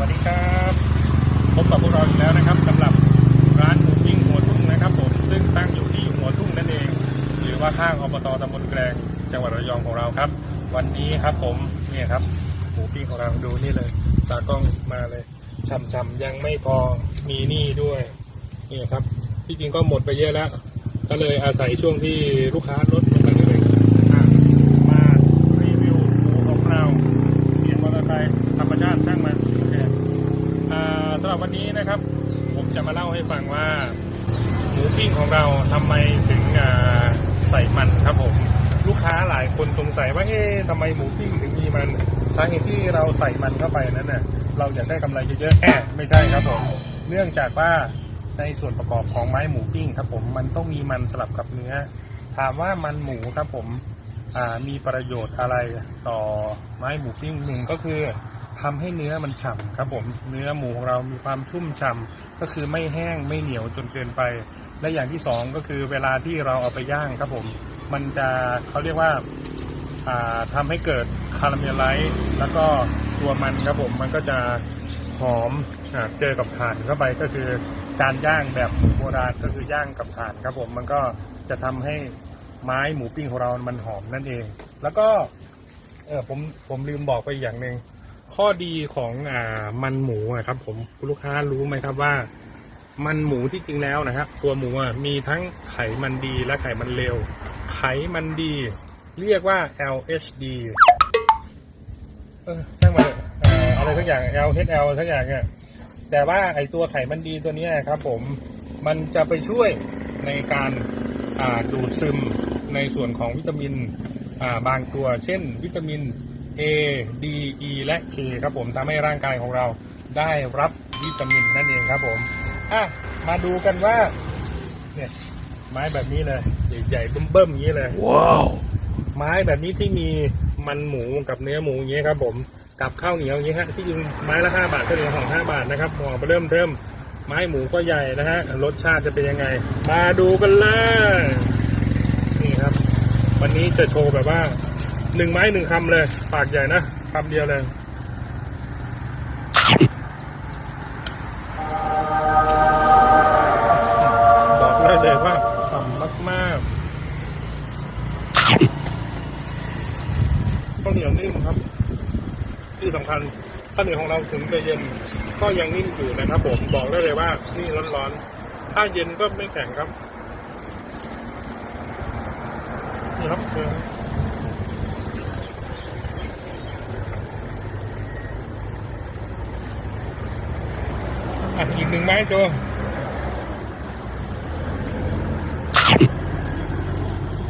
วัสดีครับพบกับพวกเราอีกแล้วนะครับ สำหรับร้านหมูปิ้งหัวทุ่งนะครับผมซึ่งตั้งอยู่ที่หัวทุ่งนั่นเอง หรือว่าข้างอบตตำบลแกลงจังหวัดระยองของเราครับ วันนี้ครับผมเนี่ยครับหมูปิ้งของเราดูนี่เลยตากล้องมาเลยช่ำๆยังไม่พอมีนี่ด้วยนี่ครับที่จริงก็หมดไปเยอะแล้ว ก็เลยอาศัยช่วงที่ลูกค้าลดลงไปเลย จะมาเล่าให้ฟังว่าหมูปิ้งของเราทำไมถึงใส่มันครับผม ลูกค้าหลายคนสงสัยว่าเอ๊ะทำไมหมูปิ้งถึงมีมันสาเหตุที่เราใส่มันเข้าไปนั้นน่ะเราอยากได้กำไรเยอะๆแอะไม่ใช่ครับผมเนื่องจากว่าในส่วนประกอบของไม้หมูปิ้งครับผมมันต้องมีมันสลับกับเนื้อ ถามว่ามันหมูครับผมมีประโยชน์อะไรต่อไม้หมูปิ้งหนึ่งก็คือ ทำให้เนื้อมันฉ่ำครับผมเนื้อหมูของเรามีความชุ่มฉ่ำก็คือไม่แห้งไม่เหนียวจนเกินไป และอย่างที่สองก็คือเวลาที่เราเอาไปย่างครับผม มันจะเขาเรียกว่าอ่าทำให้เกิดคาราเมลไลท์แล้วก็ตัวมันครับผมมันก็จะหอมอเจอกับถ่านเข้าไปก็คือการย่างแบบโบราณก็คือย่างกับถ่านครับผมมันก็จะทำให้ไม้หมูปิ้งของเรามันหอมนั่นเอง แล้วก็เออผมผมลืมบอกไปอย่างหนึ่ง ข้อดีของอ่ามันหมูอะครับ ผมคุณลูกค้ารู้ไหมครับว่า มันหมูที่จริงแล้วนะครับตัวหมูมีทั้งไขมันดีและไขมันเลวไขมันดี เรียกว่า LHD เออช่างมาอะไรสักอย่าง LHL สักอย่างเนี่ยแต่ว่าไอตัวไขมันดีตัวนี้ครับ ผมมันจะไปช่วยในการอ่าดูดซึมในส่วนของวิตามินอ่าบางตัว เช่น วิตามิน A D E และ K ครับผมทำให้ร่างกายของเราได้รับวิตามินนั่นเองครับผมอะมาดูกันว่า เนี่ย ไม้แบบนี้เลยใหญ่ๆเบิ่มๆอย่างนี้เลยว้าวไม้แบบนี้ที่มีมันหมูกับเนื้อหมูอย่างนี้ยครับผมกับข้าวเหนียวอย่างนี้ฮะที่จริงไม้ละห้าบาทก็เหลือของห้าบาทนะครับห่อไปเริ่มเริ่มไม้หมูก็ใหญ่นะฮะรสชาติจะเป็นยังไง มาดูกันเลยนี่ครับ วันนี้จะโชว์แบบว่า หนึ่งไม้หนึ่งคำเลย ปากใหญ่นะคำเดียวเลยบอกได้เลยว่าฉ่ำมากๆข้าวเหนียวนิ่มครับ ที่สำคัญข้าวเหนียวของเราถึงจะเย็นก็ยังนิ่มอยู่นะครับ ผมบอกได้เลยว่า นี่ร้อนๆถ้าเย็นก็ไม่แข็งครับนี่ครับ อะอีกหนึ่งไม้โจ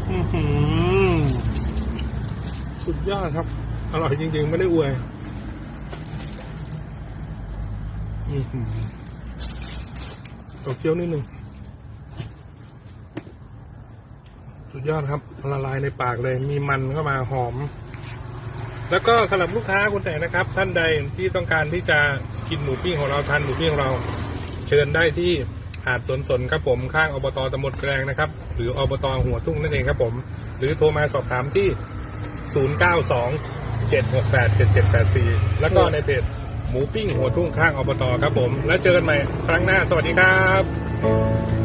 อื้อหือสุดยอดครับ อร่อยจริง ๆ ไม่ได้อวยอือหือตกเคี้ยวนิดหนึ่งสุดยอดครับ ละลายในปากเลย มีมันเข้ามาหอม แล้วก็สำหรับลูกค้าคนไหนนะครับ ท่านใดที่ต้องการที่จะ กินหมูปิ้งของเราทานหมูปิ้งของเรา เชิญได้ที่หาดสวนสนครับผมข้างอบตตำบลแกลงนะครับ หรืออบตหัวทุ่งนั่นเองครับผม หรือโทรมาสอบถามที่ 092 768 7784 แล้วก็ในเพจหมูปิ้งหัวทุ่งข้างอบตครับผม แล้วเจอกันใหม่ครั้งหน้าสวัสดีครับ